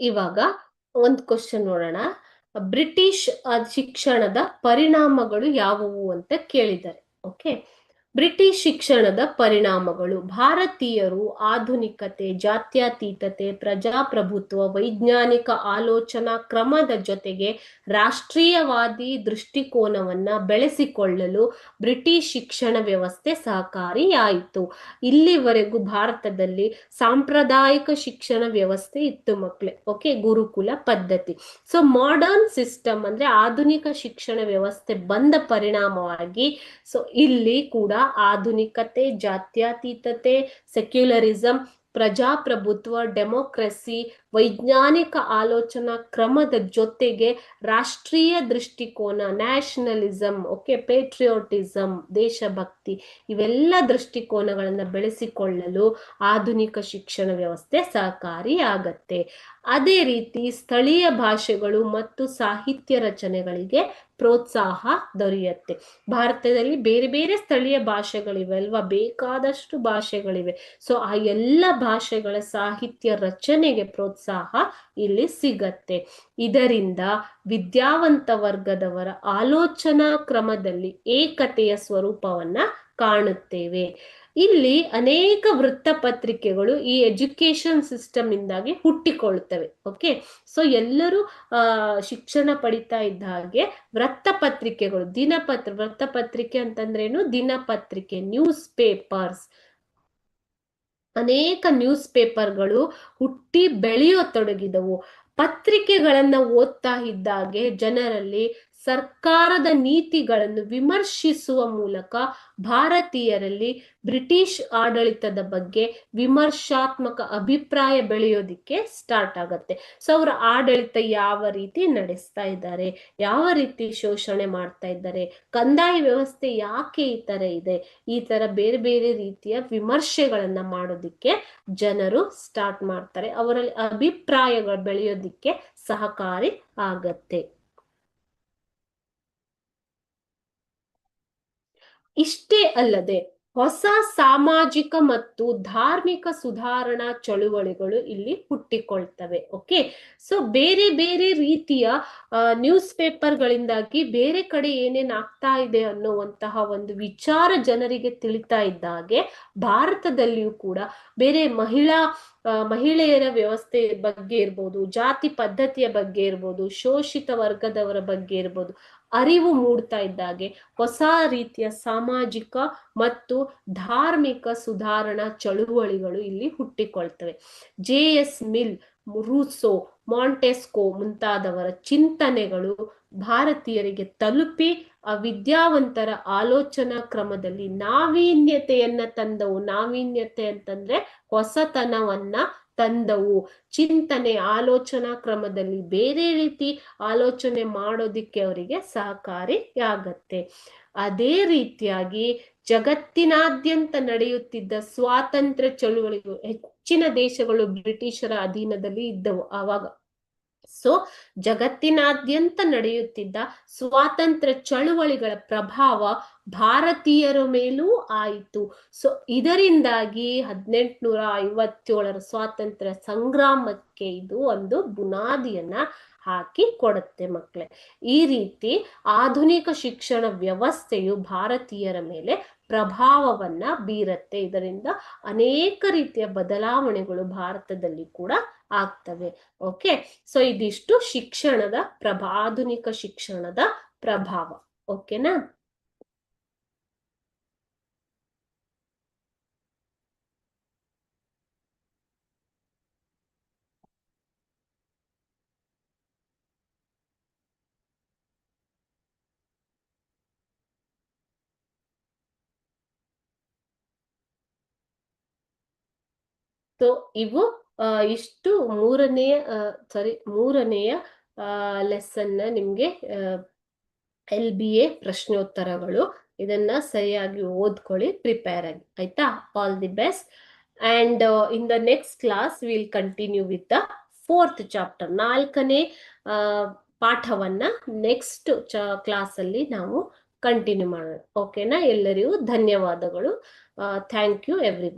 ಇವಾಗ ಒಂದು ಕ್ವಶನ್ ನೋಡೋಣ. ಬ್ರಿಟಿಷ್ ಶಿಕ್ಷಣದ ಪರಿಣಾಮಗಳು ಯಾವುವು ಅಂತ ಕೇಳಿದ್ದಾರೆ. ಓಕೆ ಬ್ರಿಟಿಷ್ ಶಿಕ್ಷಣದ ಪರಿಣಾಮಗಳು. ಭಾರತೀಯರು ಆಧುನಿಕತೆ, ಜಾತ್ಯತೀತತೆ, ಪ್ರಜಾಪ್ರಭುತ್ವ, ವೈಜ್ಞಾನಿಕ ಆಲೋಚನಾ ಕ್ರಮದ ಜೊತೆಗೆ ರಾಷ್ಟ್ರೀಯವಾದಿ ದೃಷ್ಟಿಕೋನವನ್ನ ಬೆಳೆಸಿಕೊಳ್ಳಲು ಬ್ರಿಟಿಷ್ ಶಿಕ್ಷಣ ವ್ಯವಸ್ಥೆ ಸಹಕಾರಿಯಾಯಿತು. ಇಲ್ಲಿವರೆಗೂ ಭಾರತದಲ್ಲಿ ಸಾಂಪ್ರದಾಯಿಕ ಶಿಕ್ಷಣ ವ್ಯವಸ್ಥೆ ಇತ್ತು ಮಕ್ಕಳೇ ಓಕೆ, ಗುರುಕುಲ ಪದ್ಧತಿ. ಸೊ ಮಾಡರ್ನ್ ಸಿಸ್ಟಮ್ ಅಂದ್ರೆ ಆಧುನಿಕ ಶಿಕ್ಷಣ ವ್ಯವಸ್ಥೆ ಬಂದ ಪರಿಣಾಮವಾಗಿ ಸೊ ಇಲ್ಲಿ ಕೂಡ ಆಧುನಿಕತೆ, ಜಾತ್ಯತೀತತೆ ಸೆಕ್ಯುಲರಿಸಂ ಪ್ರಜಾಪ್ರಭುತ್ವ ಡೆಮೋಕ್ರಸಿ ವೈಜ್ಞಾನಿಕ ಆಲೋಚನಾ ಕ್ರಮದ ಜೊತೆಗೆ ರಾಷ್ಟ್ರೀಯ ದೃಷ್ಟಿಕೋನ ನ್ಯಾಷನಲಿಸಂ ಓಕೆ ಪೇಟ್ರಿಯೋಟಿಸಂ ದೇಶಭಕ್ತಿ ಇವೆಲ್ಲ ದೃಷ್ಟಿಕೋನಗಳನ್ನು ಬೆಳೆಸಿಕೊಳ್ಳಲು ಆಧುನಿಕ ಶಿಕ್ಷಣ ವ್ಯವಸ್ಥೆ ಸಹಕಾರಿಯಾಗತ್ತೆ. ಅದೇ ರೀತಿ ಸ್ಥಳೀಯ ಭಾಷೆಗಳು ಮತ್ತು ಸಾಹಿತ್ಯ ರಚನೆಗಳಿಗೆ ಪ್ರೋತ್ಸಾಹ ದೊರೆಯುತ್ತೆ. ಭಾರತದಲ್ಲಿ ಬೇರೆ ಬೇರೆ ಸ್ಥಳೀಯ ಭಾಷೆಗಳಿವೆ ಅಲ್ವಾ? ಬೇಕಾದಷ್ಟು ಭಾಷೆಗಳಿವೆ. ಸೊ ಆ ಎಲ್ಲ ಭಾಷೆಗಳ ಸಾಹಿತ್ಯ ರಚನೆಗೆ ಪ್ರೋತ್ಸಾಹ ಇಲ್ಲಿ ಸಿಗತ್ತೆ. ಇದರಿಂದ ವಿದ್ಯಾವಂತ ವರ್ಗದವರ ಆಲೋಚನಾ ಕ್ರಮದಲ್ಲಿ ಏಕತೆಯ ಸ್ವರೂಪವನ್ನ ಕಾಣುತ್ತೇವೆ. ಇಲ್ಲಿ ಅನೇಕ ವೃತ್ತಪತ್ರಿಕೆಗಳು ಈ ಎಜುಕೇಶನ್ ಸಿಸ್ಟಮ್ ಇಂದಾಗಿ ಹುಟ್ಟಿಕೊಳ್ಳುತ್ತವೆ ಓಕೆ ಸೊ ಎಲ್ಲರೂ ಶಿಕ್ಷಣ ಪಡಿತಾ ಇದ್ದ ಹಾಗೆ ವೃತ್ತಪತ್ರಿಕೆಗಳು, ದಿನಪತ್ರ, ವೃತ್ತಪತ್ರಿಕೆ ಅಂತಂದ್ರೇನು? ದಿನಪತ್ರಿಕೆ ನ್ಯೂಸ್ ಪೇಪರ್ಸ್ ಅನೇಕ ನ್ಯೂಸ್ ಪೇಪರ್ಗಳು ಹುಟ್ಟಿ ಬೆಳೆಯತೊಡಗಿದವು. ಪತ್ರಿಕೆಗಳನ್ನ ಓದ್ತಾ ಇದ್ದಾಗೆ ಜನರಲ್ಲಿ ಸರ್ಕಾರದ ನೀತಿಗಳನ್ನು ವಿಮರ್ಶಿಸುವ ಮೂಲಕ ಭಾರತೀಯರಲ್ಲಿ ಬ್ರಿಟಿಷ್ ಆಡಳಿತದ ಬಗ್ಗೆ ವಿಮರ್ಶಾತ್ಮಕ ಅಭಿಪ್ರಾಯ ಬೆಳೆಯೋದಿಕ್ಕೆ ಸ್ಟಾರ್ಟ್ ಆಗತ್ತೆ. ಸೊ ಅವರ ಆಡಳಿತ ಯಾವ ರೀತಿ ನಡೆಸ್ತಾ ಇದ್ದಾರೆ, ಯಾವ ರೀತಿ ಶೋಷಣೆ ಮಾಡ್ತಾ ಇದ್ದಾರೆ, ಕಂದಾಯ ವ್ಯವಸ್ಥೆ ಯಾಕೆ ಈ ತರ ಇದೆ, ಈ ತರ ಬೇರೆ ಬೇರೆ ರೀತಿಯ ವಿಮರ್ಶೆಗಳನ್ನ ಮಾಡೋದಿಕ್ಕೆ ಜನರು ಸ್ಟಾರ್ಟ್ ಮಾಡ್ತಾರೆ. ಅವರಲ್ಲಿ ಅಭಿಪ್ರಾಯಗಳು ಬೆಳೆಯೋದಿಕ್ಕೆ ಸಹಕಾರಿ ಆಗತ್ತೆ. ಇಷ್ಟೇ ಅಲ್ಲದೆ ಹೊಸ ಸಾಮಾಜಿಕ ಮತ್ತು ಧಾರ್ಮಿಕ ಸುಧಾರಣಾ ಚಳುವಳಿಗಳು ಇಲ್ಲಿ ಹುಟ್ಟಿಕೊಳ್ತವೆ ಓಕೆ ಸೊ ಬೇರೆ ಬೇರೆ ರೀತಿಯ ನ್ಯೂಸ್ ಪೇಪರ್ಗಳಿಂದಾಗಿ ಬೇರೆ ಕಡೆ ಏನೇನ್ ಆಗ್ತಾ ಇದೆ ಅನ್ನುವಂತಹ ಒಂದು ವಿಚಾರ ಜನರಿಗೆ ತಿಳಿತಾ ಇದ್ದಾಗೆ, ಭಾರತದಲ್ಲಿಯೂ ಕೂಡ ಬೇರೆ ಮಹಿಳಾ ಮಹಿಳೆಯರ ವ್ಯವಸ್ಥೆ ಬಗ್ಗೆ ಇರ್ಬೋದು, ಜಾತಿ ಪದ್ಧತಿಯ ಬಗ್ಗೆ ಇರ್ಬೋದು, ಶೋಷಿತ ವರ್ಗದವರ ಬಗ್ಗೆ ಇರ್ಬೋದು, ಅರಿವು ಮೂಡ್ತಾ ಇದ್ದಾಗೆ ಹೊಸ ರೀತಿಯ ಸಾಮಾಜಿಕ ಮತ್ತು ಧಾರ್ಮಿಕ ಸುಧಾರಣಾ ಚಳುವಳಿಗಳು ಇಲ್ಲಿ ಹುಟ್ಟಿಕೊಳ್ತವೆ. J S Mill Rousseau Montesquieu ಮುಂತಾದವರ ಚಿಂತನೆಗಳು ಭಾರತೀಯರಿಗೆ ತಲುಪಿ ಆ ವಿದ್ಯಾವಂತರ ಆಲೋಚನಾ ಕ್ರಮದಲ್ಲಿ ನಾವೀನ್ಯತೆಯನ್ನ ತಂದವು. ನಾವೀನ್ಯತೆ ಅಂತಂದ್ರೆ ಹೊಸತನವನ್ನ ತಂದವು. ಚಿಂತನೆ ಆಲೋಚನಾ ಕ್ರಮದಲ್ಲಿ ಬೇರೆ ರೀತಿ ಆಲೋಚನೆ ಮಾಡೋದಿಕ್ಕೆ ಅವರಿಗೆ ಸಹಕಾರಿಯಾಗತ್ತೆ. ಅದೇ ರೀತಿಯಾಗಿ ಜಗತ್ತಿನಾದ್ಯಂತ ನಡೆಯುತ್ತಿದ್ದ ಸ್ವಾತಂತ್ರ್ಯ ಚಳುವಳಿಗಳು ಹೆಚ್ಚಿನ ದೇಶಗಳು ಬ್ರಿಟಿಷರ ಅಧೀನದಲ್ಲಿ ಇದ್ದವು. ಆವಾಗ ಸೊ ಜಗತ್ತಿನಾದ್ಯಂತ ನಡೆಯುತ್ತಿದ್ದ ಸ್ವಾತಂತ್ರ್ಯ ಚಳುವಳಿಗಳ ಪ್ರಭಾವ ಭಾರತೀಯರ ಮೇಲೂ ಆಯಿತು. ಸೊ ಇದರಿಂದಾಗಿ ಹದಿನೆಂಟುನೂರ ಐವತ್ತೇಳರ ಸ್ವಾತಂತ್ರ್ಯ ಸಂಗ್ರಾಮಕ್ಕೆ ಇದು ಒಂದು ಬುನಾದಿಯನ್ನ ಹಾಕಿ ಕೊಡುತ್ತೆ ಮಕ್ಕಳೇ ಈ ರೀತಿ ಆಧುನಿಕ ಶಿಕ್ಷಣ ವ್ಯವಸ್ಥೆಯು ಭಾರತೀಯರ ಮೇಲೆ ಪ್ರಭಾವವನ್ನ ಬೀರತ್ತೆ. ಇದರಿಂದ ಅನೇಕ ರೀತಿಯ ಬದಲಾವಣೆಗಳು ಭಾರತದಲ್ಲಿ ಕೂಡ ಆಗ್ತವೆ. ಓಕೆ ಸೊ ಇದಿಷ್ಟು ಶಿಕ್ಷಣದ ಪ್ರಭಾ, ಆಧುನಿಕ ಶಿಕ್ಷಣದ ಪ್ರಭಾವ. ಓಕೆನಾ ಸೊ ಇವು ಇಷ್ಟು ಮೂರನೆಯ ಸಾರಿ ಮೂರನೆಯ ಲೆಸನ್ನ ನಿಮ್ಗೆ ಎಲ್ ಬಿ ಎ ಪ್ರಶ್ನೋತ್ತರಗಳು. ಇದನ್ನ ಸರಿಯಾಗಿ ಓದ್ಕೊಳ್ಳಿ ಪ್ರಿಪೇರ್ ಆಗಿ. ಆಯ್ತಾ? All the best and in the next class will continue with the fourth chapter ನಾಲ್ಕನೇ ಪಾಠವನ್ನ ನೆಕ್ಸ್ಟ್ ಚ ಕ್ಲಾಸ್ ಅಲ್ಲಿ ನಾವು ಕಂಟಿನ್ಯೂ ಮಾಡೋಣ. ಓಕೆನಾ ಎಲ್ಲರಿಗೂ ಧನ್ಯವಾದಗಳು. Thank you every